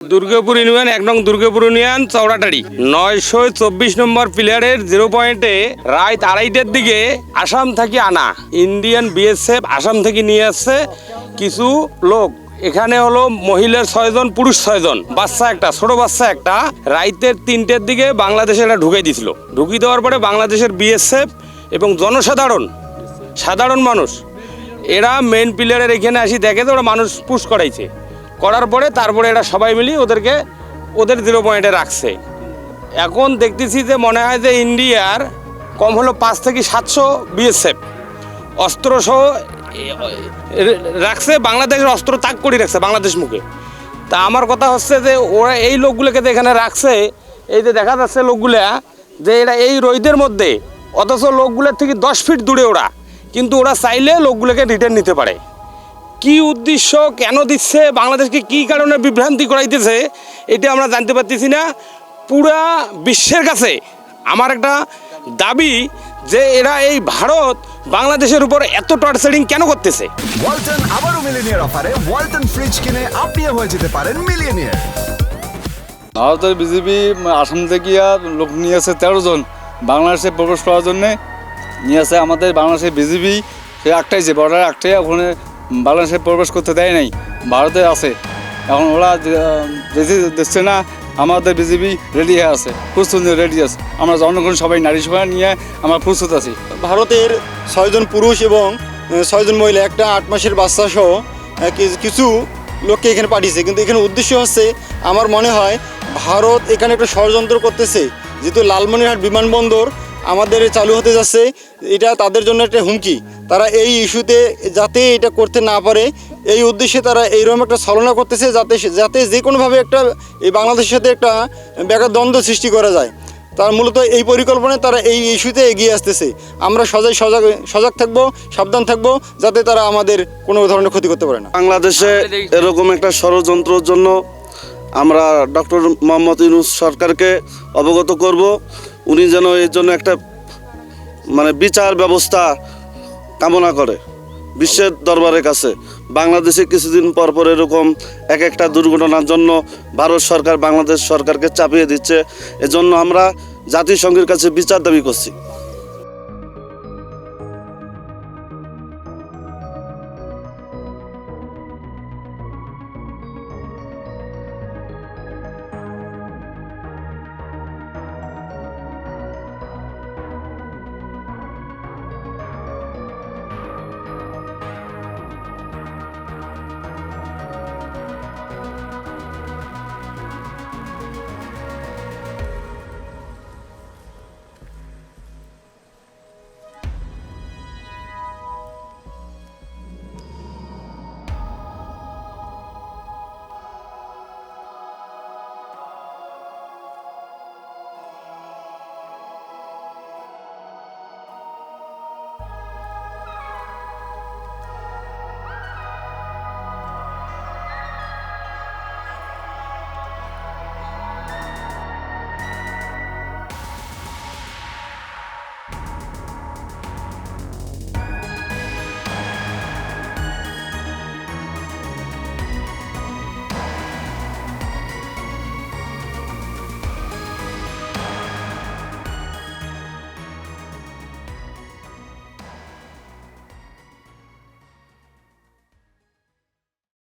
Durgapur union, এক নং Durgapur union চৌড়াটারি নয়শো চব্বিশ নম্বর প্লেয়ারের জিরো পয়েন্টে রাত আড়াইটার দিকে আসাম থেকে আনা। ইন্ডিয়ান বিএসএফ আসাম থেকে নিয়ে আসছে কিছু লোক। এখানে হলো মহিলার ছয়জন, পুরুষ ছয়জন। বাচ্চা একটা, ছোট বাচ্চা একটা। রাইতের তিনটের দিকে বাংলাদেশে এটা ঢুকে দিছিল। ঢুকি দেওয়ার পরে বাংলাদেশের বিএসএফ এবং জনসাধারণ, সাধারণ মানুষ, এরা মেন প্লেয়ারের এখানে আসি, দেখে তো ওরা মানুষ পুশ করাইছে। করার পরে তারপরে এরা সবাই মিলি ওদেরকে, ওদের জিরো পয়েন্টে রাখছে। এখন দেখতেছি যে মনে হয় যে ইন্ডিয়ার কম হলো পাঁচ থেকে সাতশো বিএসএফ অস্ত্র সহ রাখছে, বাংলাদেশের অস্ত্র তাক করে রাখছে বাংলাদেশ মুখে। তা আমার কথা হচ্ছে যে ওরা এই লোকগুলোকে যে এখানে রাখছে, এই যে দেখা যাচ্ছে লোকগুলা যে এরা এই রোদের মধ্যে, অথচ লোকগুলোর থেকে দশ ফিট দূরে ওরা। কিন্তু ওরা চাইলে লোকগুলোকে রিটার্ন নিতে পারে। কি উদ্দেশ্য কেন দিচ্ছে? বাংলাদেশকে কি কারণে বিভ্রান্তি করাইতেছে? এটা আমরা জানতে পারতেছি না। পুরা বিশ্বের কাছে আমার একটা দাবি যে এরা এই ভারত বাংলাদেশের উপর এত টর্চারিং কেন করতেছে? ওয়ালটন আবারও মিলিনিয়ার অফারে ওয়ালটন ফ্রিজ কিনে আপনিও হয়ে যেতে পারেন মিলিয়নিয়ার। ভারতের বিজেপি আসাম থেকে লোক নিয়ে আসে তেরো জন। বাংলাদেশে প্রবেশ করার জন্যে নিয়ে আসে আমাদের বাংলাদেশের বিজেপি। সে একটাইছে বর্ডার একটাই ওখানে বাংলাদেশে প্রবেশ করতে দেয় নাই, ভারতে আছে। এখন ওরা দিচ্ছে না, আমাদের বিজেপি রেডি হয়ে আছে, প্রস্তুত রেডি আছে। আমরা জনগণ সবাই, নারী সভা নিয়ে আমরা প্রস্তুত আছি। ভারতের ছয়জন পুরুষ এবং ছয়জন মহিলা, একটা আট মাসের বাচ্চা সহ কিছু লোককে এখানে পাঠিয়েছে। কিন্তু এখানে উদ্দেশ্য হচ্ছে, আমার মনে হয়, ভারত এখানে একটা ষড়যন্ত্র করতেছে। যেহেতু লালমনিরহাট বিমানবন্দর আমাদের চালু হতে যাচ্ছে, এটা তাদের জন্য একটা হুমকি। তারা এই ইস্যুতে যাতে এটা করতে না পারে, এই উদ্দেশ্যে তারা এইরকম একটা ছলনা করতেছে যাতে যাতে যে কোনোভাবে একটা এই বাংলাদেশের সাথে একটা ব্যাঘাত দ্বন্দ্ব সৃষ্টি করা যায়। তার মূলত এই পরিকল্পনায় তারা এই ইস্যুতে এগিয়ে আসতেছে। আমরা সজাগ সজাগ সজাগ থাকব, সাবধান থাকব, যাতে তারা আমাদের কোনো ধরনের ক্ষতি করতে পারে না। বাংলাদেশে এরকম একটা ষড়যন্ত্রের জন্য আমরা ডক্টর মোহাম্মদ ইউনুস সরকারকে অবগত করব। উনি যেন এর জন্য একটা মানে বিচার ব্যবস্থা কামনা করে বিশ্বের দরবারের কাছে। বাংলাদেশে কিছুদিন পর পর এরকম এক একটা দুর্ঘটনার জন্য ভারত সরকার, বাংলাদেশ সরকারকে চাপিয়ে দিচ্ছে। এজন্য আমরা জাতিসংঘের কাছে বিচার দাবি করছি।